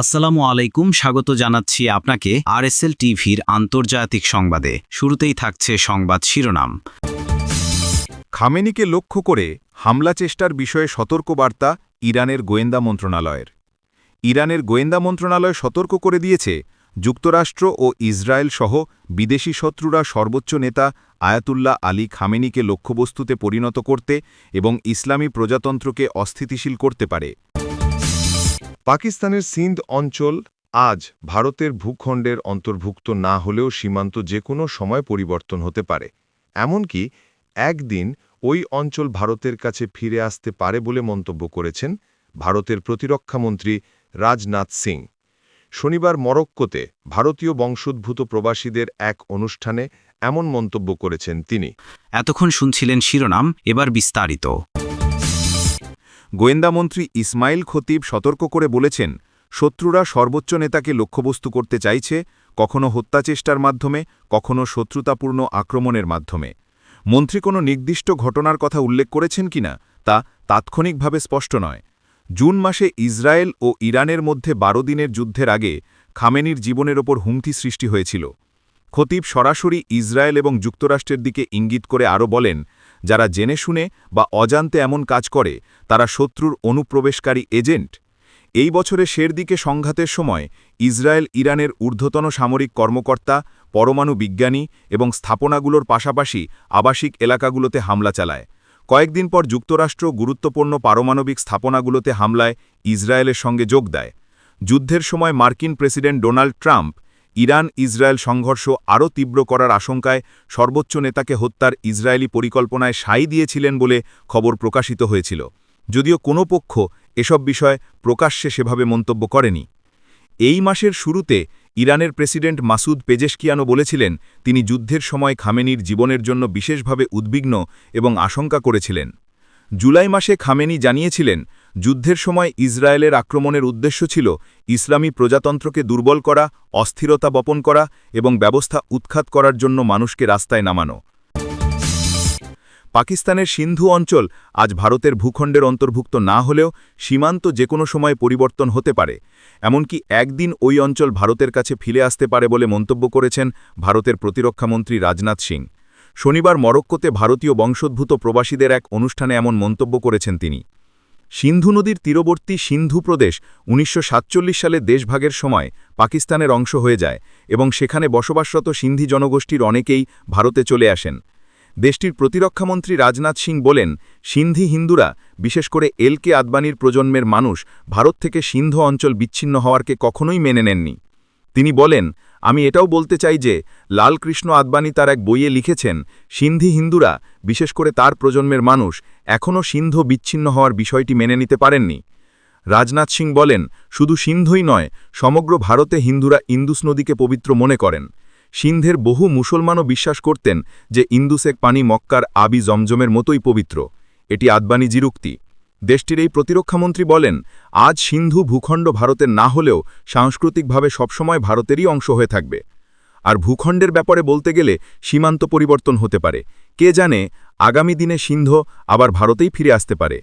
আসসালামু আলাইকুম, স্বাগত জানাচ্ছি আপনাকে আরএসএল টিভির আন্তর্জাতিক সংবাদে। শুরুতেই থাকছে সংবাদ শিরোনাম। খামেনিকে লক্ষ্য করে হামলা চেষ্টার বিষয়ে সতর্কবার্তা ইরানের গোয়েন্দা মন্ত্রণালয়ের। ইরানের গোয়েন্দা মন্ত্রণালয় সতর্ক করে দিয়েছে, যুক্তরাষ্ট্র ও ইসরায়েল সহ বিদেশি শত্রুরা সর্বোচ্চ নেতা আয়াতুল্লাহ আলী খামেনিকে লক্ষ্যবস্তুতে পরিণত করতে এবং ইসলামী প্রজাতন্ত্রকে অস্থিতিশীল করতে পারে। পাকিস্তানের সিন্ধ অঞ্চল আজ ভারতের ভূখণ্ডের অন্তর্ভুক্ত না হলেও সীমান্ত যে কোনো সময় পরিবর্তন হতে পারে। এমনকি একদিন ওই অঞ্চল ভারতের কাছে ফিরে আসতে পারে বলে মন্তব্য করেছেন ভারতের প্রতিরক্ষামন্ত্রী রাজনাথ সিং। শনিবার মরক্কোতে ভারতীয় বংশোদ্ভূত প্রবাসীদের এক অনুষ্ঠানে এমন মন্তব্য করেছেন তিনি। এতক্ষণ শুনছিলেন শিরোনাম, এবার বিস্তারিত। গোয়েন্দামন্ত্রী ইসমাইল খতিব সতর্ক করে বলেছেন, শত্রুরা সর্বোচ্চ নেতাকে লক্ষ্যবস্তু করতে চাইছে, কখনো হত্যাচেষ্টার মাধ্যমে, কখনো শত্রুতাপূর্ণ আক্রমণের মাধ্যমে। মন্ত্রী কোনো নির্দিষ্ট ঘটনার কথা উল্লেখ করেছেন কিনা, তা তাৎক্ষণিকভাবে স্পষ্ট নয়। জুন মাসে ইসরায়েল ও ইরানের মধ্যে বারো দিনের যুদ্ধের আগে খামেনির জীবনের ওপর হুমকি সৃষ্টি হয়েছিল। খতিব সরাসরি ইসরায়েল এবং যুক্তরাষ্ট্রের দিকে ইঙ্গিত করে আরও বলেন যারা জেনে শুনে বা অজান্তে এমন কাজ করে, তারা শত্রুর অনুপ্রবেশকারী এজেন্ট। এই বছরে শের দিকে সংঘাতের সময় ইসরায়েল ইরানের ঊর্ধ্বতন সামরিক কর্মকর্তা, পরমাণু বিজ্ঞানী এবং স্থাপনাগুলোর পাশাপাশি আবাসিক এলাকাগুলোতে হামলা চালায়। কয়েকদিন পর যুক্তরাষ্ট্র গুরুত্বপূর্ণ পারমাণবিক স্থাপনাগুলোতে হামলায় ইসরায়েলের সঙ্গে যোগ দেয়। যুদ্ধের সময় মার্কিন president Donald Trump Iran Israel সংঘর্ষ আরও তীব্র করার আশঙ্কায় সর্বোচ্চ নেতাকে হত্যার ইসরায়েলি পরিকল্পনায় সাই দিয়েছিলেন বলে খবর প্রকাশিত হয়েছিল। যদিও কোনো পক্ষ এসব বিষয় প্রকাশ্যে সেভাবে মন্তব্য করেনি। এই মাসের শুরুতে ইরানের প্রেসিডেন্ট মাসুদ পেজেশকিয়ানো বলেছিলেন, তিনি যুদ্ধের সময় খামেনির জীবনের জন্য বিশেষভাবে উদ্বিগ্ন এবং আশঙ্কা করেছিলেন। জুলাই মাসে খামেনি জানিয়েছিলেন যুদ্ধের সময় ইসরায়েলের আক্রমণের উদ্দেশ্য ছিল ইসলামী প্রজাতন্ত্রকে দুর্বল করা, অস্থিরতা বপন করা এবং ব্যবস্থা উৎখাত করার জন্য মানুষকে রাস্তায় নামানো। পাকিস্তানের সিন্ধু অঞ্চল আজ ভারতের ভূখণ্ডের অন্তর্ভুক্ত না হলেও সীমান্ত যে কোনো সময় পরিবর্তন হতে পারে, এমনকি একদিন ওই অঞ্চল ভারতের কাছে ফিরে আসতে পারে বলে মন্তব্য করেছেন ভারতের প্রতিরক্ষামন্ত্রী রাজনাথ সিং। শনিবার মরক্কোতে ভারতীয় বংশোদ্ভূত প্রবাসীদের এক অনুষ্ঠানে এমন মন্তব্য করেছেন তিনি। সিন্ধু নদীর তীরবর্তী সিন্ধু প্রদেশ উনিশশো সাতচল্লিশ সালে দেশভাগের সময় পাকিস্তানের অংশ হয়ে যায় এবং সেখানে বসবাসরত সিন্ধি জনগোষ্ঠীর অনেকেই ভারতে চলে আসেন। দেশটির প্রতিরক্ষামন্ত্রী রাজনাথ সিং বলেন, সিন্ধি হিন্দুরা, বিশেষ করে এল কে আদবানির প্রজন্মের মানুষ, ভারত থেকে সিন্ধু অঞ্চল বিচ্ছিন্ন হওয়ারকে কখনোই মেনে নেননি। তিনি বলেন আমি এটাও বলতে চাই যে, লালকৃষ্ণ আদবানি তার এক বইয়ে লিখেছেন, সিন্ধি হিন্দুরা, বিশেষ করে তার প্রজন্মের মানুষ এখনও সিন্ধ বিচ্ছিন্ন হওয়ার বিষয়টি মেনে নিতে পারেননি। রাজনাথ সিং বলেন, শুধু সিন্ধুই নয়, সমগ্র ভারতে হিন্দুরা ইন্দুস নদীকে পবিত্র মনে করেন। সিন্ধের বহু মুসলমানও বিশ্বাস করতেন যে ইন্দুসেক পানি মক্কার আবি জমজমের মতোই পবিত্র। এটি আদবানিজির উক্তি দেশটির এই প্রতিরক্ষামন্ত্রী বলেন, আজ সিন্ধু ভূখণ্ড ভারতের না হলেও সাংস্কৃতিকভাবে সবসময় ভারতেরই অংশ হয়ে থাকবে। আর ভূখণ্ডের ব্যাপারে বলতে গেলে সীমান্ত পরিবর্তন হতে পারে। কে জানে, আগামী দিনে সিন্ধ আবার ভারতেই ফিরে আসতে পারে।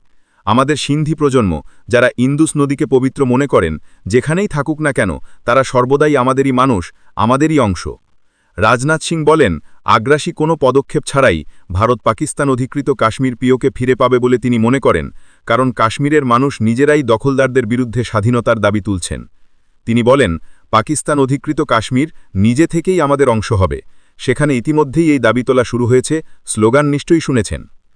আমাদের সিন্ধি প্রজন্ম, যারা ইন্দুস নদীকে পবিত্র মনে করেন, যেখানেই থাকুক না কেন, তারা সর্বদাই আমাদেরই মানুষ, আমাদেরই অংশ। রাজনাথ সিং বলেন, আগ্রাসী কোনো পদক্ষেপ ছাড়াই ভারত পাকিস্তান অধিকৃত কাশ্মীর পিওকে ফিরে পাবে বলে তিনি মনে করেন, কারণ কাশ্মীরের মানুষ নিজেরাই দখলদারদের বিরুদ্ধে স্বাধীনতার দাবি তুলছেন। তিনি বলেন, পাকিস্তান অধিকৃত কাশ্মীর নিজে থেকেই আমাদের অংশ হবে। সেখানে ইতিমধ্যেই এই দাবি তোলা শুরু হয়েছে, স্লোগান নিশ্চয়ই শুনেছেন।